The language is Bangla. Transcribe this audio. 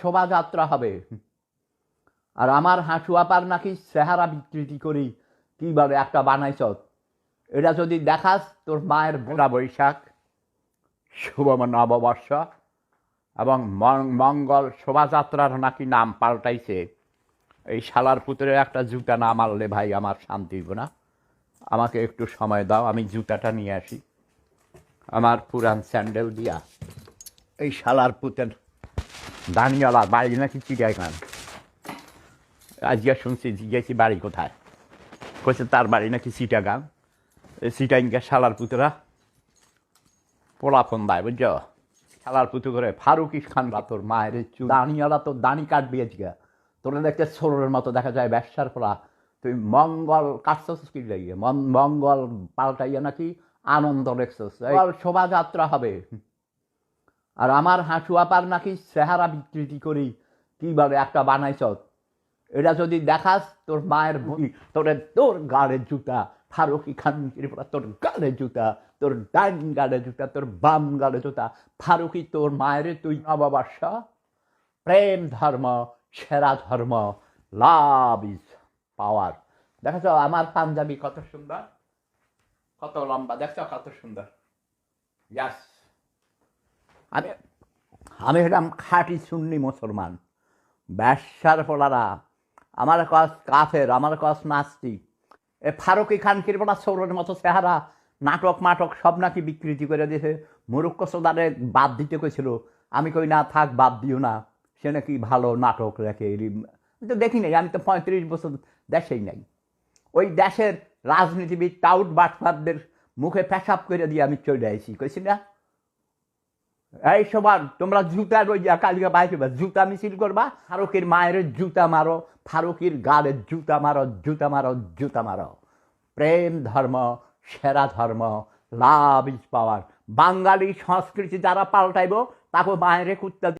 শোভাযাত্রা হবে। আর আমার হাঁসু আপার নাকি চেহারা বিকৃতি করি, কি বলে একটা বানাইছ এটা যদি দেখাস, তোর মায়ের বোরা বৈশাখ। শুভ নববর্ষ এবং মঙ্গল শোভাযাত্রার নাকি নাম পাল্টাইছে। এই শালার পুত্রের একটা জুতা না মারলে ভাই আমার শান্তি হইব না। আমাকে একটু সময় দাও, আমি জুতাটা নিয়ে আসি। আমার পুরান স্যান্ডেল দিয়া। এই শালার পুতের দানিওয়ালা বাড়ি নাকি চিড়িয়াখান আজকে শুনছি জিজ্ঞেসি বাড়ি কোথায় কইছে তার বাড়ি নাকি চিটাগাং এই চিটাইনকে শালার পুতরা পোলাপন দেয় বুঝছ শালার পুতু করে ফারুক খান বা তোর মায়ের চু দানিওয়ালা তোর দানি কাটবি আজকে তোরা দেখতে সোরের মতো দেখা যায় ব্যবসার পোলা তুই মঙ্গল কাটছস কি লাগিয়ে মন- মঙ্গল পাল্টাইয়া নাকি আনন্দ দেখছস শোভাযাত্রা হবে আর আমার হাঁসু আপার নাকি চেহারা বিকৃতি করি। কি বলে একটা বানাইছ এটা যদি দেখাস, তোর মায়ের বই, তোরে, তোর গাড়ের জুতা, ফারুকি খান ত্রিপুরা তোর গাড়ের জুতা, তোর ডাইন গাড়ের জুতা, তোর বাম গাড়ের জুতা, ফারুকি, তোর মায়ের, তুই নববর্ষ প্রেম ধর্ম, সেরা ধর্ম, লাভ ইজ পাওয়ার। দেখেছ, আমার পাঞ্জাবি কত সুন্দর? কত লম্বা, দেখছ কত সুন্দর? ইয়াস আমি আমি হলাম খাঁটি সুন্নি মুসলমান। ব্যবসার ফলারা, আমার কস কাফের, আমার কস নাস্তিক। এ ফারুকি খান কিরবনা সৌরের মতো চেহারা, নাটক মাটক সব নাকি বিকৃতি করে দিয়েছে। মুরুক্ষ সোদারে বাদ দিতে কইছিল, আমি কই, না, থাক, বাদ দিও না। সে নাকি ভালো নাটক রেখে তো দেখি নাই, আমি তো পঁয়ত্রিশ বছর দেশেই নাই। ওই দেশের রাজনীতিবিদ টাউট বাটফারদের মুখে পেশাব করে দিয়ে আমি চলে আসি কইছি, না এই সবার তোমরা জুতা রইয়া কালিকা বা জুতা মিছিল করবা, ফারুকের মায়ের জুতা মারো, ফারুকের গালে জুতা মারো জুতা মারো জুতা মারো। প্রেম ধর্ম, সেরা ধর্ম লাভ ইজ পাওয়ার বাঙালি সংস্কৃতি যারা পাল্টাইব, তাকে মায়ের কুত্তা